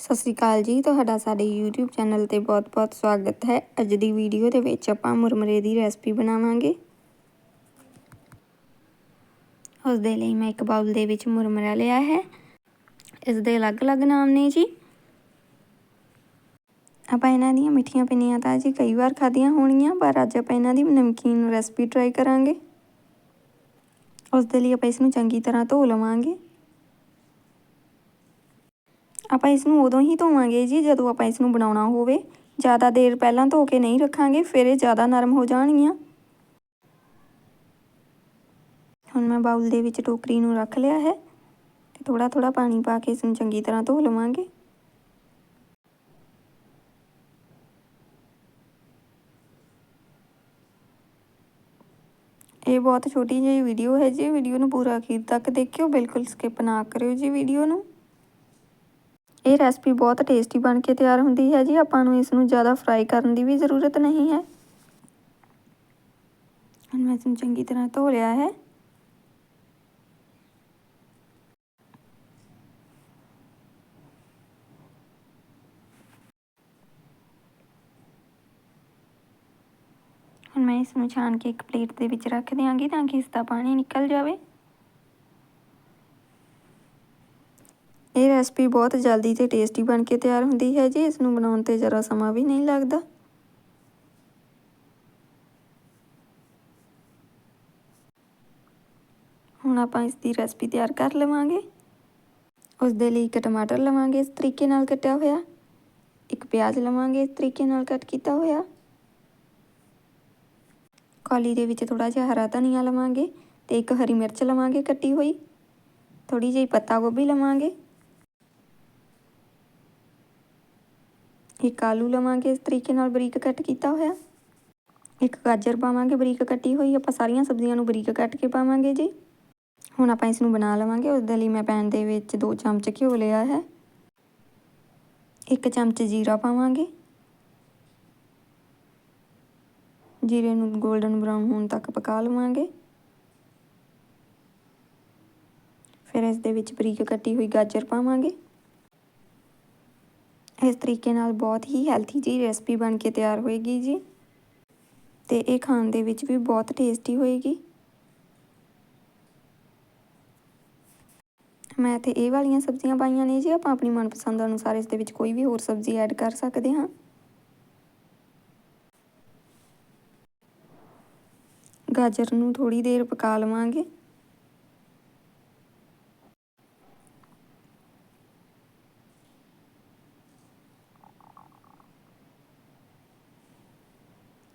ਸਤਿ ਸ਼੍ਰੀ ਅਕਾਲ ਜੀ, ਤੁਹਾਡਾ ਸਾਡੇ YouTube ਚੈਨਲ ਤੇ ਬਹੁਤ-ਬਹੁਤ ਸਵਾਗਤ ਹੈ। ਅੱਜ ਦੀ ਵੀਡੀਓ ਦੇ ਵਿੱਚ ਆਪਾਂ ਮੁਰਮਰੇ ਦੀ ਰੈਸਪੀ ਬਣਾਵਾਂਗੇ। ਉਸ ਦੇ ਲਈ ਮੈਂ ਇੱਕ ਬਾਉਲ ਦੇ ਵਿੱਚ ਮੁਰਮਰਾ ਲਿਆ ਹੈ। ਇਸ ਦੇ ਅਲੱਗ-ਅਲੱਗ ਨਾਮ ਨੇ ਜੀ। ਆਪਾਂ ਇਹਨਾਂ ਦੀਆਂ ਮਿੱਠੀਆਂ ਪਿੰਨੀਆਂ ਤਾਂ ਜੀ ਕਈ ਵਾਰ ਖਾਧੀਆਂ ਹੋਣੀਆਂ ਪਰ ਅੱਜ ਆਪਾਂ ਇਹਨਾਂ ਦੀ ਨਮਕੀਨ ਰੈਸਪੀ ਟਰਾਈ ਕਰਾਂਗੇ। ਉਸ ਦੇ ਲਈ ਆਪਾਂ ਇਸ ਨੂੰ ਚੰਗੀ ਤਰ੍ਹਾਂ ਧੋ ਲਵਾਂਗੇ। ਆਪਾਂ ਇਸ ਨੂੰ ਉਦੋਂ ਹੀ ਧੋਵਾਂਗੇ ਜੀ, ਜਦੋਂ ਆਪਾਂ ਇਸ ਨੂੰ ਬਣਾਉਣਾ ਹੋਵੇ। ਜ਼ਿਆਦਾ ਦੇਰ ਪਹਿਲਾਂ ਧੋ ਕੇ ਨਹੀਂ ਰੱਖਾਂਗੇ, ਫਿਰ ਇਹ ਜ਼ਿਆਦਾ ਨਰਮ ਹੋ ਜਾਣਗੀਆਂ। ਹੁਣ ਮੈਂ ਬਾਉਲ ਦੇ ਵਿੱਚ ਟੋਕਰੀ ਨੂੰ ਰੱਖ ਲਿਆ ਹੈ ਤੇ ਥੋੜਾ ਥੋੜਾ ਪਾਣੀ ਪਾ ਕੇ ਇਸ ਨੂੰ ਚੰਗੀ ਤਰ੍ਹਾਂ ਧੋ ਲਵਾਂਗੇ। ਇਹ ਬਹੁਤ ਛੋਟੀ ਜਿਹੀ ਵੀਡੀਓ ਹੈ ਜੀ, ਵੀਡੀਓ ਨੂੰ ਪੂਰਾ ਅਖੀਰ ਤੱਕ ਦੇਖਿਓ, ਬਿਲਕੁਲ ਸਕਿਪ ਨਾ ਕਰਿਓ ਜੀ ਵੀਡੀਓ ਨੂੰ। ਇਹ ਰੈਸਪੀ ਬਹੁਤ ਟੇਸਟੀ ਬਣ ਕੇ ਤਿਆਰ ਹੁੰਦੀ ਹੈ ਜੀ। ਆਪਾਂ ਨੂੰ ਇਸ ਨੂੰ ਜ਼ਿਆਦਾ ਫਰਾਈ ਕਰਨ ਦੀ ਵੀ ਜ਼ਰੂਰਤ ਨਹੀਂ ਹੈ। ਹੁਣ ਮੈਂ ਇਸ ਨੂੰ ਚੰਗੀ ਤਰ੍ਹਾਂ ਧੋ ਲਿਆ ਹੈ। ਹੁਣ ਮੈਂ ਇਸ ਨੂੰ ਛਾਣ ਕੇ ਇੱਕ ਪਲੇਟ ਦੇ ਵਿੱਚ ਰੱਖ ਦਿਆਂਗੀ ਤਾਂ ਕਿ ਇਸ ਦਾ ਪਾਣੀ ਨਿਕਲ ਜਾਵੇ। ਰੈਸਪੀ ਬਹੁਤ ਜਲਦੀ ਤੇ ਟੇਸਟੀ ਬਣ ਕੇ ਤਿਆਰ ਹੁੰਦੀ ਹੈ ਜੀ ਇਸ ਨੂੰ ਬਣਾਉਣ ਤੇ ਜ਼ਰਾ ਸਮਾਂ ਵੀ ਨਹੀਂ ਲੱਗਦਾ। ਹੁਣ ਆਪਾਂ ਇਸ ਦੀ ਰੈਸਪੀ ਤਿਆਰ ਕਰ ਲਵਾਂਗੇ। ਉਸ ਦੇ ਲਈ ਇੱਕ ਟਮਾਟਰ ਲਵਾਂਗੇ ਇਸ ਤਰੀਕੇ ਨਾਲ ਕੱਟਿਆ ਹੋਇਆ। ਇੱਕ ਪਿਆਜ਼ ਲਵਾਂਗੇ ਇਸ ਤਰੀਕੇ ਨਾਲ ਕੱਟ ਕੀਤਾ ਹੋਇਆ। ਕੌਲੀ ਦੇ ਵਿੱਚ ਥੋੜਾ ਜਿਹਾ ਹਰਾ ਧਨੀਆ ਲਵਾਂਗੇ ਤੇ ਇੱਕ ਹਰੀ ਮਿਰਚ ਲਵਾਂਗੇ ਕੱਟੀ ਹੋਈ। ਥੋੜੀ ਜਿਹੀ ਪੱਤਾ ਗੋਭੀ ਲਵਾਂਗੇ। ਇੱਕ ਆਲੂ ਲਵਾਂਗੇ, ਇਸ ਤਰੀਕੇ ਨਾਲ ਬਰੀਕ ਕੱਟ ਕੀਤਾ ਹੋਇਆ। ਇੱਕ ਗਾਜਰ ਪਾਵਾਂਗੇ, ਬਰੀਕ ਕੱਟੀ ਹੋਈ, ਆਪਾਂ ਸਾਰੀਆਂ ਸਬਜ਼ੀਆਂ ਨੂੰ ਬਰੀਕ ਕੱਟ ਕੇ ਪਾਵਾਂਗੇ ਜੀ। ਹੁਣ ਆਪਾਂ ਇਸ ਨੂੰ ਬਣਾ ਲਵਾਂਗੇ ਉਸ ਦੇ ਲਈ ਮੈਂ ਪੈਨ ਦੇ ਵਿੱਚ 2 ਚਮਚ ਘਿਓ ਲਿਆ ਹੈ। ਇੱਕ ਚਮਚ ਜੀਰਾ ਪਾਵਾਂਗੇ। ਜੀਰੇ ਨੂੰ 골ਡਨ ਬਰਾਊਨ ਹੋਣ ਤੱਕ ਪਕਾ ਲਵਾਂਗੇ। ਫਿਰ ਇਸ ਦੇ ਵਿੱਚ ਬਰੀਕ ਕੱਟੀ ਹੋਈ ਗਾਜਰ ਪਾਵਾਂਗੇ। ਇਸ ਤਰੀਕੇ ਨਾਲ ਬਹੁਤ ਹੀ ਹੈਲਥੀ ਜੀ ਰੈਸਪੀ ਬਣ ਕੇ ਤਿਆਰ ਹੋਏਗੀ ਜੀ। ਤੇ ਇਹ ਖਾਣ ਦੇ ਵਿੱਚ ਵੀ ਬਹੁਤ ਟੇਸਟੀ ਹੋਏਗੀ। ਮੈਂ ਤੇ ਇਹ ਵਾਲੀਆਂ ਸਬਜ਼ੀਆਂ ਪਾਈਆਂ ਨੇ ਜੀ, ਆਪਾਂ ਆਪਣੀ ਮਨਪਸੰਦ ਅਨੁਸਾਰ ਇਸ ਦੇ ਵਿੱਚ ਕੋਈ ਵੀ ਹੋਰ ਸਬਜ਼ੀ ਐਡ ਕਰ ਸਕਦੇ ਹਾਂ। ਗਾਜਰ ਨੂੰ ਥੋੜੀ ਦੇਰ ਪਕਾ ਲਵਾਂਗੇ।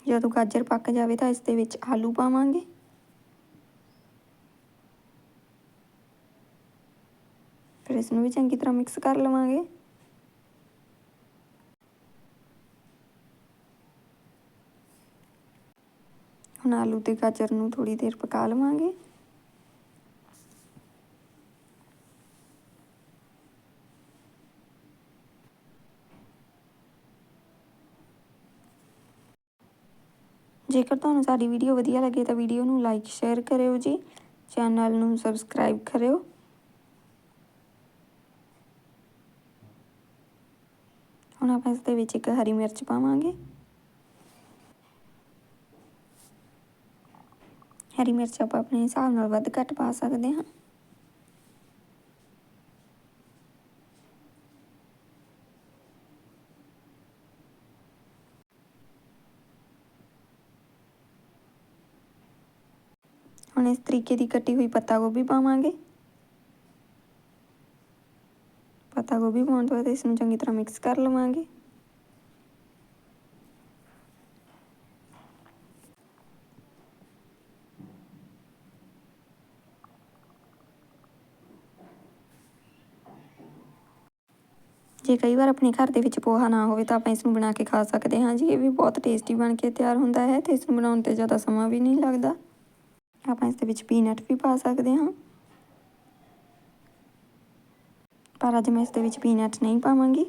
ਜਦੋਂ ਗਾਜਰ ਪੱਕ ਜਾਵੇ ਤਾਂ ਇਸ ਦੇ ਵਿੱਚ ਆਲੂ ਪਾਵਾਂਗੇ। ਫਿਰ ਇਸ ਨੂੰ ਵੀ ਚੰਗੀ ਤਰ੍ਹਾਂ ਮਿਕਸ ਕਰ ਲਵਾਂਗੇ। ਹੁਣ ਆਲੂ ਤੇ ਗਾਜਰ ਨੂੰ ਥੋੜੀ ਦੇਰ ਪਕਾ ਲਵਾਂਗੇ। ਜੇਕਰ ਤੁਹਾਨੂੰ ਸਾਡੀ ਵੀਡੀਓ ਵਧੀਆ ਲੱਗੇ ਤਾਂ ਵੀਡੀਓ ਨੂੰ ਲਾਈਕ ਸ਼ੇਅਰ ਕਰਿਓ ਜੀ। ਚੈਨਲ ਨੂੰ ਸਬਸਕ੍ਰਾਈਬ ਕਰਿਓ। ਹੁਣ ਆਪਾਂ ਇਸ ਦੇ ਵਿੱਚ ਇੱਕ ਹਰੀ ਮਿਰਚ ਪਾਵਾਂਗੇ। ਹਰੀ ਮਿਰਚ ਆਪਾਂ ਆਪਣੇ ਹਿਸਾਬ ਨਾਲ ਵੱਧ ਘੱਟ ਪਾ ਸਕਦੇ ਹਾਂ। ਹੁਣ ਇਸ ਤਰੀਕੇ ਦੀ ਕੱਟੀ ਹੋਈ ਪੱਤਾ ਗੋਭੀ ਪਾਵਾਂਗੇ। ਪੱਤਾ ਗੋਭੀ ਪਾਉਣ ਤੋਂ ਬਾਅਦ ਇਸ ਨੂੰ ਚੰਗੀ ਤਰ੍ਹਾਂ ਮਿਕਸ ਕਰ ਲਵਾਂਗੇ। ਜੇ ਕਈ ਵਾਰ ਆਪਣੇ ਘਰ ਦੇ ਵਿੱਚ ਪੋਹਾ ਨਾ ਹੋਵੇ ਤਾਂ ਆਪਾਂ ਇਸ ਨੂੰ ਬਣਾ ਕੇ ਖਾ ਸਕਦੇ ਹਾਂ ਜੀ। ਇਹ ਵੀ ਬਹੁਤ ਟੇਸਟੀ ਬਣ ਕੇ ਤਿਆਰ ਹੁੰਦਾ ਹੈ ਤੇ ਇਸ ਨੂੰ ਬਣਾਉਣ ਤੇ ਜ਼ਿਆਦਾ ਸਮਾਂ ਵੀ ਨਹੀਂ ਲੱਗਦਾ। ਆਪਾਂ ਇਸ ਦੇ ਵਿੱਚ ਪੀਨਟ ਵੀ ਪਾ ਸਕਦੇ ਹਾਂ। ਪਰ ਅੱਜ ਮੈਂ ਇਸ ਦੇ ਵਿੱਚ ਪੀਨਟ ਨਹੀਂ ਪਾਵਾਂਗੀ।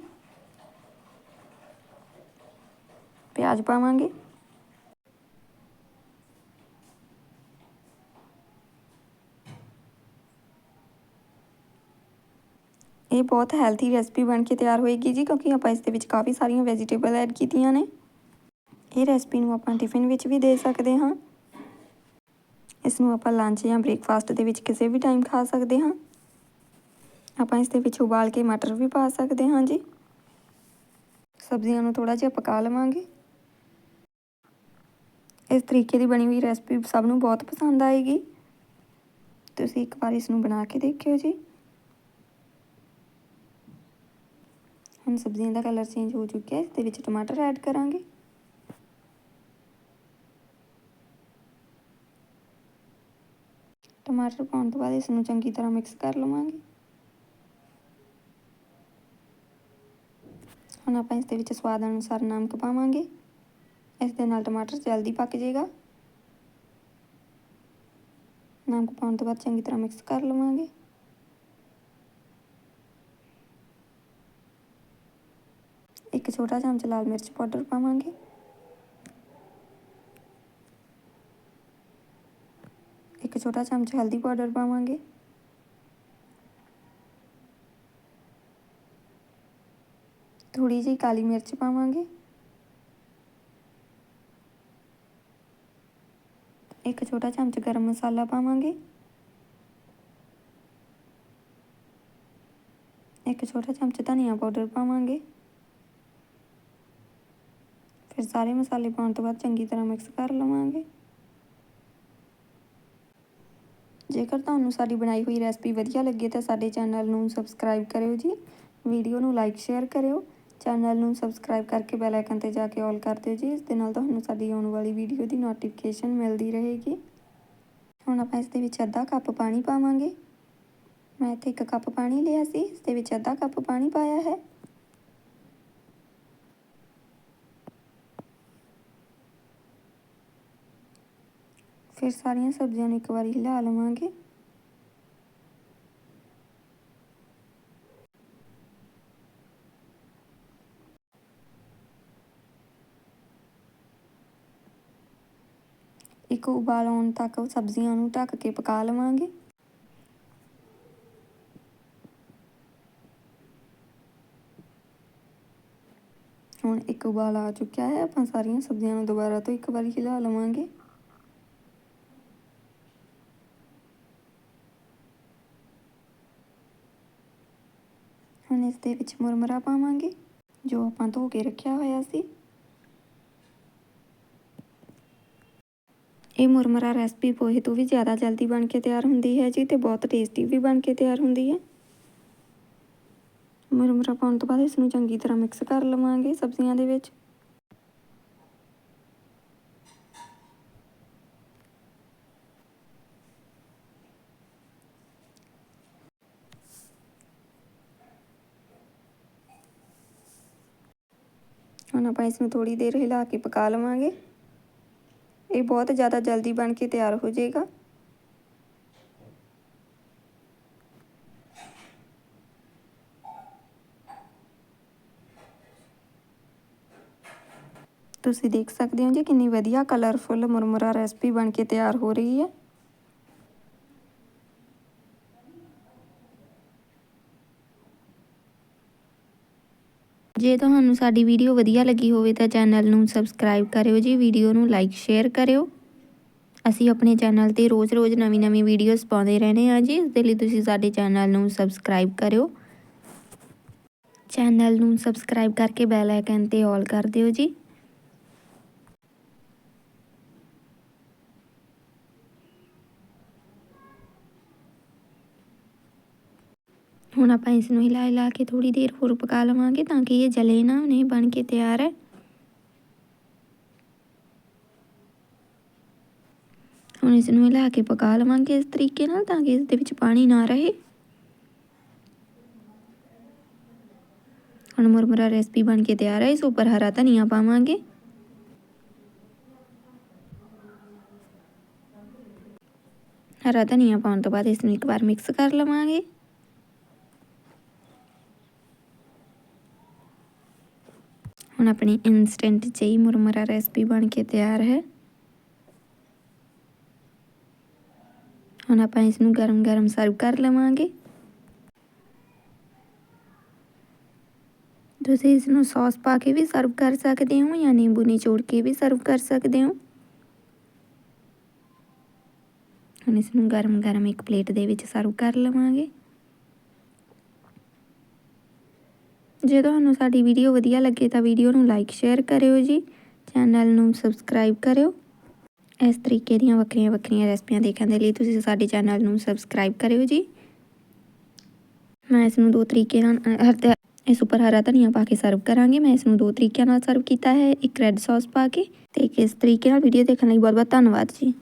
ਪਿਆਜ਼ ਪਾਵਾਂਗੇ। ਇਹ ਬਹੁਤ ਹੈਲਥੀ ਰੈਸਪੀ ਬਣ ਕੇ ਤਿਆਰ ਹੋਏਗੀ ਜੀ, ਕਿਉਂਕਿ ਆਪਾਂ ਇਸ ਦੇ ਵਿੱਚ ਕਾਫੀ ਸਾਰੀਆਂ ਵੈਜੀਟੇਬਲ ਐਡ ਕੀਤੀਆਂ ਨੇ। ਇਹ ਰੈਸਪੀ ਨੂੰ ਆਪਾਂ ਟਿਫਿਨ ਵਿੱਚ ਵੀ ਦੇ ਸਕਦੇ ਹਾਂ। ਇਸ ਨੂੰ ਆਪਾਂ ਲੰਚ ਜਾਂ ਬ੍ਰੇਕਫਾਸਟ ਦੇ ਵਿੱਚ ਕਿਸੇ ਵੀ ਟਾਈਮ ਖਾ ਸਕਦੇ ਹਾਂ। ਆਪਾਂ ਇਸ ਦੇ ਵਿੱਚ ਉਬਾਲ ਕੇ ਮਟਰ ਵੀ ਪਾ ਸਕਦੇ ਹਾਂ ਜੀ। ਸਬਜ਼ੀਆਂ ਨੂੰ ਥੋੜਾ ਜਿਹਾ ਪਕਾ ਲਵਾਂਗੇ। ਇਸ ਤਰੀਕੇ ਦੀ ਬਣੀ ਹੋਈ ਰੈਸਪੀ ਸਭ ਨੂੰ ਬਹੁਤ ਪਸੰਦ ਆਏਗੀ। ਤੁਸੀਂ ਇੱਕ ਵਾਰ ਇਸ ਨੂੰ ਬਣਾ ਕੇ ਦੇਖਿਓ ਜੀ। ਹੁਣ ਸਬਜ਼ੀਆਂ ਦਾ ਕਲਰ ਚੇਂਜ ਹੋ ਚੁੱਕਿਆ ਹੈ, ਇਸ ਦੇ ਵਿੱਚ ਟਮਾਟਰ ਐਡ ਕਰਾਂਗੇ। ਟਮਾਟਰ ਪਾਉਣ ਤੋਂ ਬਾਅਦ ਇਸ ਨੂੰ ਚੰਗੀ ਤਰ੍ਹਾਂ ਮਿਕਸ ਕਰ ਲਵਾਂਗੇ। ਹੁਣ ਆਪਾਂ ਇਸ ਦੇ ਵਿੱਚ ਸਵਾਦ ਅਨੁਸਾਰ ਨਮਕ ਪਾਵਾਂਗੇ। ਇਸ ਦੇ ਨਾਲ ਟਮਾਟਰ ਜਲਦੀ ਪੱਕ ਜਾਏਗਾ ਨਮਕ ਪਾਉਣ ਤੋਂ ਬਾਅਦ ਚੰਗੀ ਤਰ੍ਹਾਂ ਮਿਕਸ ਕਰ ਲਵਾਂਗੇ। ਇੱਕ ਛੋਟਾ ਚਮਚ ਲਾਲ ਮਿਰਚ ਪਾਊਡਰ ਪਾਵਾਂਗੇ ਇੱਕ ਛੋਟਾ ਚਮਚ ਹਲਦੀ ਪਾਊਡਰ ਪਾਵਾਂਗੇ ਥੋੜੀ ਜਿਹੀ ਕਾਲੀ ਮਿਰਚ ਪਾਵਾਂਗੇ ਇੱਕ ਛੋਟਾ ਚਮਚ ਗਰਮ ਮਸਾਲਾ ਪਾਵਾਂਗੇ ਇੱਕ ਛੋਟਾ ਚਮਚ ਧਨੀਆ ਪਾਊਡਰ ਪਾਵਾਂਗੇ ਫਿਰ ਸਾਰੇ ਮਸਾਲੇ ਪਾਉਣ ਤੋਂ ਬਾਅਦ ਚੰਗੀ ਤਰ੍ਹਾਂ ਮਿਕਸ ਕਰ ਲਵਾਂਗੇ ਜੇਕਰ ਤੁਹਾਨੂੰ ਸਾਡੀ ਬਣਾਈ ਹੋਈ ਰੈਸਪੀ ਵਧੀਆ ਲੱਗੇ ਤਾਂ ਸਾਡੇ ਚੈਨਲ ਨੂੰ ਸਬਸਕ੍ਰਾਈਬ ਕਰਿਓ ਜੀ। ਵੀਡੀਓ ਨੂੰ ਲਾਈਕ, ਸ਼ੇਅਰ ਕਰਿਓ। ਚੈਨਲ ਨੂੰ ਸਬਸਕ੍ਰਾਈਬ ਕਰਕੇ ਬੈਲ ਆਈਕਨ ਤੇ ਜਾ ਕੇ ਆਲ ਕਰ ਦਿਓ ਜੀ, ਇਸ ਦੇ ਨਾਲ ਤੁਹਾਨੂੰ ਸਾਡੀ ਆਉਣ ਵਾਲੀ ਵੀਡੀਓ ਦੀ ਨੋਟੀਫਿਕੇਸ਼ਨ ਮਿਲਦੀ ਰਹੇਗੀ। ਹੁਣ ਆਪਾਂ ਇਸ ਦੇ ਵਿੱਚ ਅੱਧਾ ਕੱਪ ਪਾਣੀ ਪਾਵਾਂਗੇ। ਮੈਂ ਇੱਥੇ ਇੱਕ ਕੱਪ ਪਾਣੀ ਲਿਆ ਸੀ, ਇਸ ਦੇ ਵਿੱਚ ਅੱਧਾ ਕੱਪ ਪਾਣੀ ਪਾਇਆ ਹੈ। ਫਿਰ ਸਾਰੀਆਂ ਸਬਜ਼ੀਆਂ ਨੂੰ ਇੱਕ ਵਾਰੀ ਹਿਲਾ ਲਵਾਂਗੇ। ਇੱਕ ਉਬਾਲ ਆਉਣ ਤੱਕ ਸਬਜ਼ੀਆਂ ਨੂੰ ਢੱਕ ਕੇ ਪਕਾ ਲਵਾਂਗੇ। ਹੁਣ ਇੱਕ ਉਬਾਲ ਆ ਚੁੱਕਿਆ ਹੈ, ਆਪਾਂ ਸਾਰੀਆਂ ਸਬਜ਼ੀਆਂ ਨੂੰ ਦੁਬਾਰਾ ਤੋਂ ਇੱਕ ਵਾਰੀ ਹਿਲਾ ਲਵਾਂਗੇ। ਹੁਣ ਇਸ ਦੇ ਵਿੱਚ ਮੁਰਮਰਾ ਪਾਵਾਂਗੇ, ਜੋ ਆਪਾਂ ਧੋ ਕੇ ਰੱਖਿਆ ਹੋਇਆ ਸੀ। ਇਹ ਮੁਰਮਰਾ ਰੈਸਪੀ ਪੋਹੇ ਤੋਂ ਵੀ ਜ਼ਿਆਦਾ ਜਲਦੀ ਬਣ ਕੇ ਤਿਆਰ ਹੁੰਦੀ ਹੈ ਜੀ ਤੇ ਬਹੁਤ ਟੇਸਟੀ ਵੀ ਬਣ ਕੇ ਤਿਆਰ ਹੁੰਦੀ ਹੈ। ਮੁਰਮਰਾ ਪਾਉਣ ਤੋਂ ਬਾਅਦ ਇਸ ਨੂੰ ਚੰਗੀ ਤਰ੍ਹਾਂ ਮਿਕਸ ਕਰ ਲਵਾਂਗੇ ਸਬਜ਼ੀਆਂ ਦੇ ਵਿੱਚ ਹੁਣ ਆਪਾਂ ਇਸ ਨੂੰ ਥੋੜੀ ਦੇਰ ਹਿਲਾ ਕੇ ਪਕਾ ਲਵਾਂਗੇ। ਇਹ ਬਹੁਤ ਜ਼ਿਆਦਾ ਜਲਦੀ ਬਣ ਕੇ ਤਿਆਰ ਹੋ ਜਾਏਗਾ। ਤੁਸੀਂ ਦੇਖ ਸਕਦੇ ਹੋ ਜੀ ਕਿੰਨੀ ਵਧੀਆ ਕਲਰਫੁੱਲ ਮੁਰਮੁਰਾ ਰੈਸਪੀ ਬਣ ਕੇ ਤਿਆਰ ਹੋ ਰਹੀ ਹੈ। ਜੇ ਤੁਹਾਨੂੰ ਸਾਡੀ ਵੀਡੀਓ ਵਧੀਆ ਲੱਗੀ ਹੋਵੇ ਤਾਂ ਚੈਨਲ ਨੂੰ ਸਬਸਕ੍ਰਾਈਬ ਕਰਿਓ ਜੀ, ਵੀਡੀਓ ਨੂੰ ਲਾਈਕ, ਸ਼ੇਅਰ ਕਰਿਓ। ਅਸੀਂ ਆਪਣੇ ਚੈਨਲ ਤੇ ਰੋਜ਼-ਰੋਜ਼ ਨਵੀਂ-ਨਵੀਂ ਵੀਡੀਓਜ਼ ਪਾਉਂਦੇ ਰਹਿੰਦੇ ਹਾਂ ਜੀ ਇਸ ਦੇ ਲਈ ਤੁਸੀਂ ਸਾਡੇ ਚੈਨਲ ਨੂੰ ਸਬਸਕ੍ਰਾਈਬ ਕਰਿਓ। ਚੈਨਲ ਨੂੰ ਸਬਸਕ੍ਰਾਈਬ ਕਰਕੇ ਬੈਲ ਆਈਕਨ ਤੇ ਆਲ ਕਰ ਦਿਓ ਜੀ। ਹੁਣ ਆਪਾਂ ਇਸ ਨੂੰ ਹਿਲਾ ਹਿਲਾ ਕੇ ਥੋੜੀ ਦੇਰ ਹੋਰ ਪਕਾ ਲਵਾਂਗੇ ਤਾਂ ਕਿ ਇਹ ਜਲੇ ਨਾ, ਨਹੀਂ ਬਣ ਕੇ ਤਿਆਰ ਹੈ। ਹੁਣ ਇਸ ਨੂੰ ਹਿਲਾ ਕੇ ਪਕਾ ਲਵਾਂਗੇ ਇਸ ਤਰੀਕੇ ਨਾਲ ਤਾਂ ਕਿ ਇਸ ਦੇ ਵਿੱਚ ਪਾਣੀ ਨਾ ਰਹੇ। ਹੁਣ ਮੁਰਮੁਰਾ ਰੈਸਪੀ ਬਣ ਕੇ ਤਿਆਰ ਹੈ, ਇਸ ਉੱਪਰ ਹਰਾ ਧਨੀਆ ਪਾਵਾਂਗੇ। ਹਰਾ ਧਨੀਆ ਪਾਉਣ ਤੋਂ ਬਾਅਦ ਇਸ ਨੂੰ ਇੱਕ ਵਾਰ ਮਿਕਸ ਕਰ ਲਵਾਂਗੇ। ਹੁਣ ਆਪਣੀ ਇਨਸਟੈਂਟ ਚਾਹੀ ਮੁਰਮਰਾ ਰੈਸਪੀ ਬਣ ਕੇ ਤਿਆਰ ਹੈ। ਹੁਣ ਆਪਾਂ ਇਸ ਨੂੰ ਗਰਮ-ਗਰਮ ਸਰਵ ਕਰ ਲਵਾਂਗੇ। ਤੁਸੀਂ ਇਸ ਨੂੰ ਸੌਸ ਪਾ ਕੇ ਵੀ ਸਰਵ ਕਰ ਸਕਦੇ ਹੋ ਜਾਂ ਨਿੰਬੂ ਨਿਚੋੜ ਕੇ ਵੀ ਸਰਵ ਕਰ ਸਕਦੇ ਹੋ। ਹੁਣ ਇਸ ਨੂੰ ਗਰਮ ਗਰਮ ਇੱਕ ਪਲੇਟ ਦੇ ਵਿੱਚ ਸਰਵ ਕਰ ਲਵਾਂਗੇ। ਜੇ ਤੁਹਾਨੂੰ ਸਾਡੀ ਵੀਡੀਓ ਵਧੀਆ ਲੱਗੇ ਤਾਂ ਵੀਡੀਓ ਨੂੰ ਲਾਈਕ ਸ਼ੇਅਰ ਕਰਿਓ ਜੀ। ਚੈਨਲ ਨੂੰ ਸਬਸਕ੍ਰਾਈਬ ਕਰਿਓ। ਇਸ ਤਰੀਕੇ ਦੀਆਂ ਵੱਖਰੀਆਂ ਵੱਖਰੀਆਂ ਰੈਸਪੀਆਂ ਦੇਖਣ ਦੇ ਲਈ ਤੁਸੀਂ ਸਾਡੇ ਚੈਨਲ ਨੂੰ ਸਬਸਕ੍ਰਾਈਬ ਕਰਿਓ ਜੀ। ਮੈਂ ਇਸ ਨੂੰ ਦੋ ਤਰੀਕੇ ਨਾਲ, ਹਰ ਇਸ ਉੱਪਰ ਹਰਾ ਧਨੀਆ ਪਾ ਕੇ ਸਰਵ ਕਰਾਂਗੇ। ਮੈਂ ਇਸ ਨੂੰ ਦੋ ਤਰੀਕਿਆਂ ਨਾਲ ਸਰਵ ਕੀਤਾ ਹੈ। ਇੱਕ ਰੈੱਡ ਸੌਸ ਪਾ ਕੇ ਤੇ ਇੱਕ ਇਸ ਤਰੀਕੇ ਨਾਲ ਵੀਡੀਓ ਦੇਖਣ ਲਈ ਬਹੁਤ ਬਹੁਤ ਧੰਨਵਾਦ ਜੀ।